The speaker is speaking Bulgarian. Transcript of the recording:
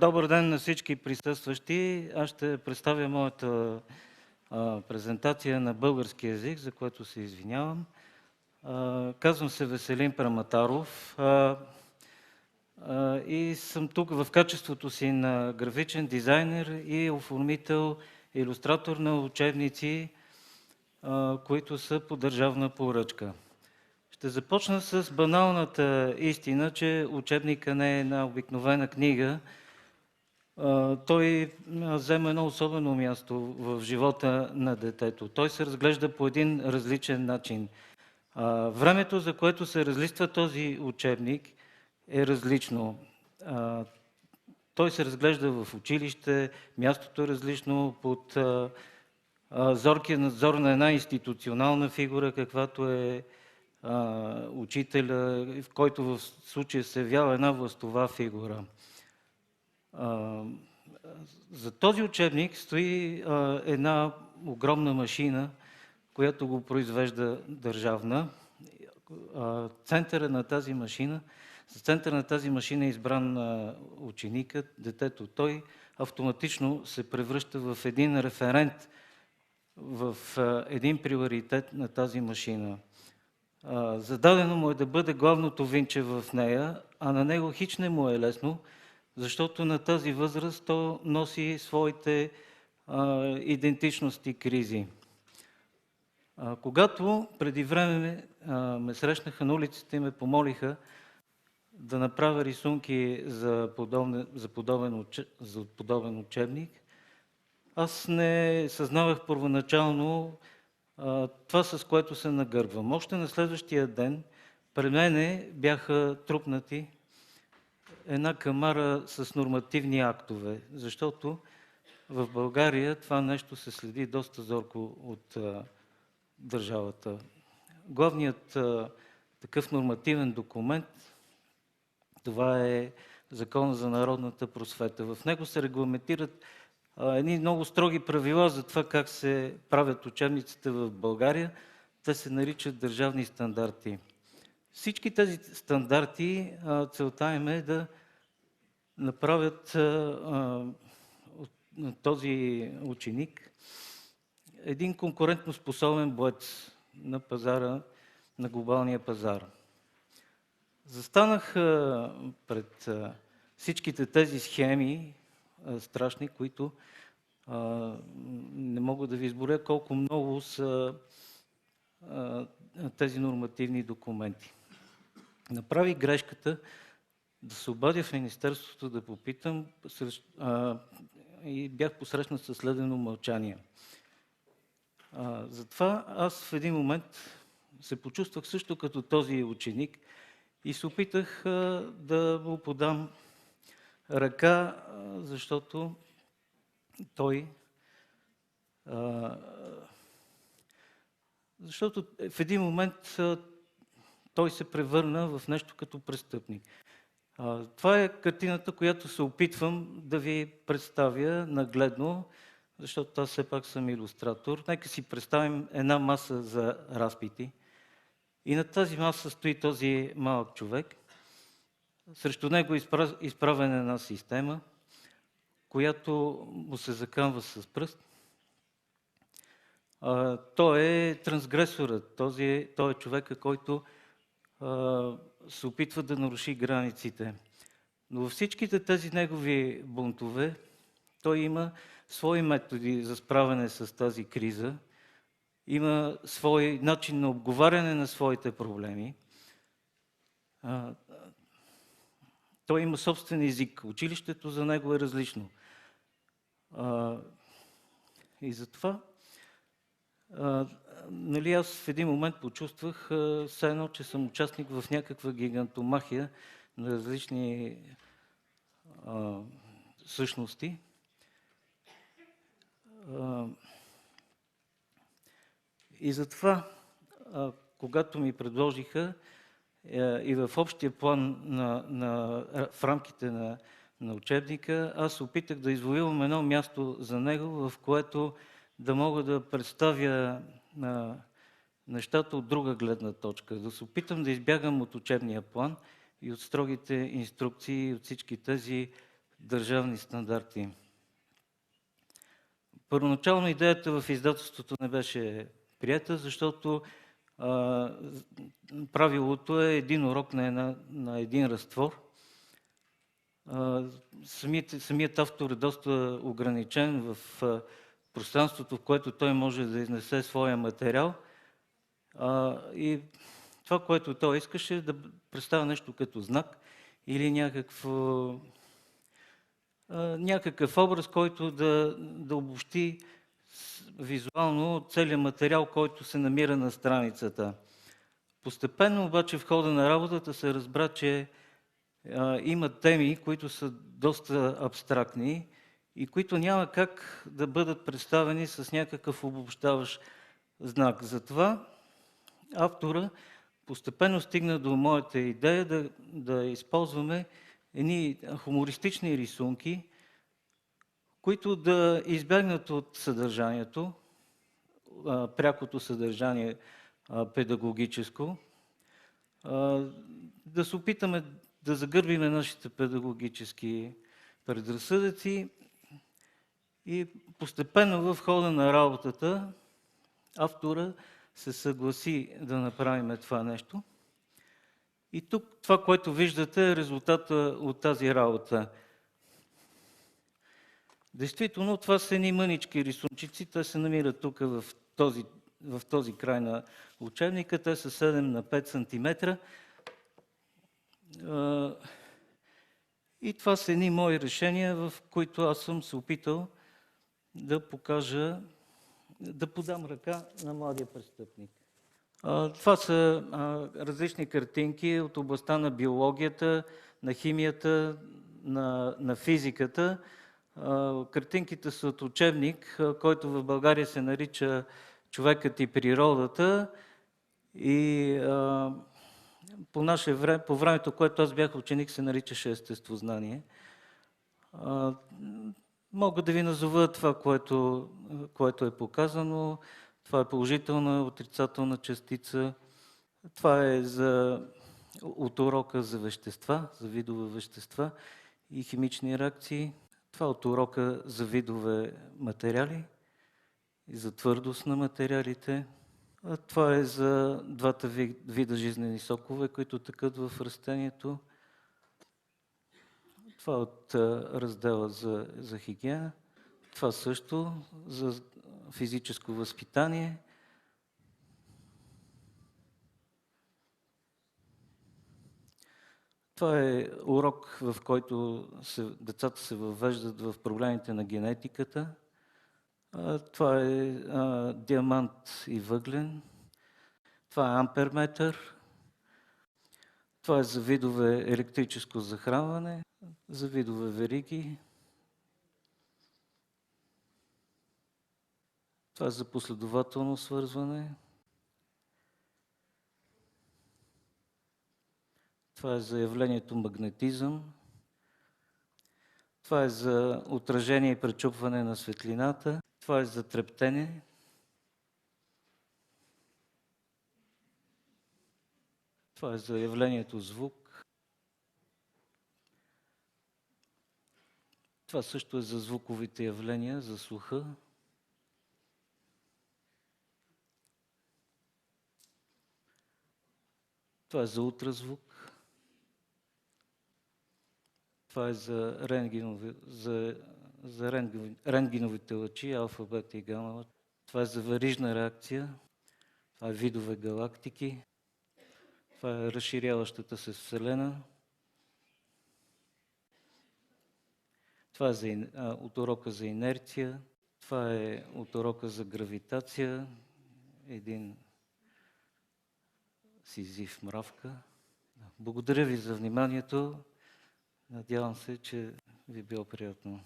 Добър ден на всички присъстващи. Аз ще представя моята презентация на български язик, за което се извинявам. Казвам се Веселин Праматаров и съм тук в качеството си на графичен дизайнер и оформител, иллюстратор на учебници, които са по държавна поръчка. Ще започна с баналната истина, че учебника не е една обикновена книга. Той взема едно особено място в живота на детето. Той се разглежда по един различен начин. Времето, за което се разлиства този учебник, е различно. Той се разглежда в училище, мястото е различно под зоркия надзор на една институционална фигура, каквато е учителя, в който в случая се явява една властова фигура. За този учебник стои една огромна машина, която го произвежда държавна. Центъра на тази машина, за центъра на тази машина е избран ученикът, детето. Той автоматично се превръща в един референт, в един приоритет на тази машина. Зададено му е да бъде главното винче в нея, а на него хич не му е лесно, защото на тази възраст то носи своите а, идентичности кризи. А, когато преди време а, ме срещнаха на улиците и ме помолиха да направя рисунки за подобен, за подобен, за подобен учебник, аз не съзнавах първоначално това, с което се нагърбвам. Още на следващия ден при мене бяха трупнати една камара с нормативни актове, защото в България това нещо се следи доста зорко от държавата. Главният такъв нормативен документ това е Закона за народната просвета. В него се регламентират едни много строги правила за това как се правят учебниците в България. Те се наричат държавни стандарти. Всички тези стандарти, целта им е да направят този ученик един конкурентно способен боец на пазара, на глобалния пазар. Застанах пред всичките тези схеми, страшни, които не мога да ви изборя колко много са тези нормативни документи. Направи грешката да се обадя в Министерството да попитам и бях посрещнат със следено мълчание. Затова аз в един момент се почувствах също като този ученик и се опитах да му подам ръка, защото той защото в един момент той се превърна в нещо като престъпник. Това е картината, която се опитвам да ви представя нагледно, защото аз все пак съм иллюстратор. Нека си представим една маса за разпити. И на тази маса стои този малък човек. Срещу него е изправена една система – която му се закъмва с пръст. Той е трансгресорът, този е, той е човека, който се опитва да наруши границите. Но във всичките тези негови бунтове, той има свои методи за справяне с тази криза, има свой начин на обговаряне на своите проблеми. Той има собствен език. Училището за него е различно. А, и затова а, нали, аз в един момент почувствах а, все едно, че съм участник в някаква гигантомахия на различни а, същности. А, и затова, а, когато ми предложиха и в общия план на, на, в рамките на на учебника, аз опитах да извоювам едно място за него, в което да мога да представя на нещата от друга гледна точка, да се опитам да избягам от учебния план и от строгите инструкции, от всички тези държавни стандарти. Първоначално идеята в издателството не беше прията, защото правилото е един урок на, една, на един разтвор. Самият, самият автор е доста ограничен в пространството, в което той може да изнесе своя материал. И това, което той искаше, е да представя нещо като знак или някакво, някакъв образ, който да, да обобщи визуално целият материал, който се намира на страницата. Постепенно обаче в хода на работата се разбра, че а, има теми, които са доста абстрактни и които няма как да бъдат представени с някакъв обобщаващ знак. Затова автора постепенно стигна до моята идея да, да използваме едни хумористични рисунки, които да избягнат от съдържанието, прякото съдържание педагогическо, да се опитаме да загърбиме нашите педагогически предразсъдъци и постепенно в хода на работата автора се съгласи да направим това нещо. И тук това, което виждате е резултата от тази работа. Действително, това са едни мънички рисунчици. Те се намират тук в този, в този край на учебника. Те са 7 на 5 см. И това са едни мои решения, в които аз съм се опитал да покажа, да подам ръка на младия престъпник. Това са различни картинки от областта на биологията, на химията, на, на физиката. Картинките са от учебник, който в България се нарича Човекът и природата. И по наше време, по времето, което аз бях ученик, се наричаше естествознание. Мога да ви назова това, което, което е показано. Това е положителна, отрицателна частица. Това е за, от урока за вещества, за видове вещества и химични реакции. Това от урока за видове материали и за твърдост на материалите. А това е за двата вида жизнени сокове, които тъкат в растението. Това е от раздела за, за хигиена. Това също за физическо възпитание. Това е урок, в който се, децата се въвеждат в проблемите на генетиката. Това е а, диамант и въглен. Това е амперметър. Това е за видове електрическо захранване, за видове вериги. Това е за последователно свързване. Това е за явлението магнетизъм. Това е за отражение и пречупване на светлината. Това е за трептене. Това е за явлението звук. Това също е за звуковите явления, за слуха. Това е за ултразвук. Това е за, рентгенови, за, за рентгеновите лъчи, алфа, бета и гама. Това е за варижна реакция. Това е видове галактики. Това е разширяващата се Вселена. Това е за, а, от урока за инерция. Това е от урока за гравитация. Един Сизив мравка. Благодаря ви за вниманието. Надявам се, че ви било приятно.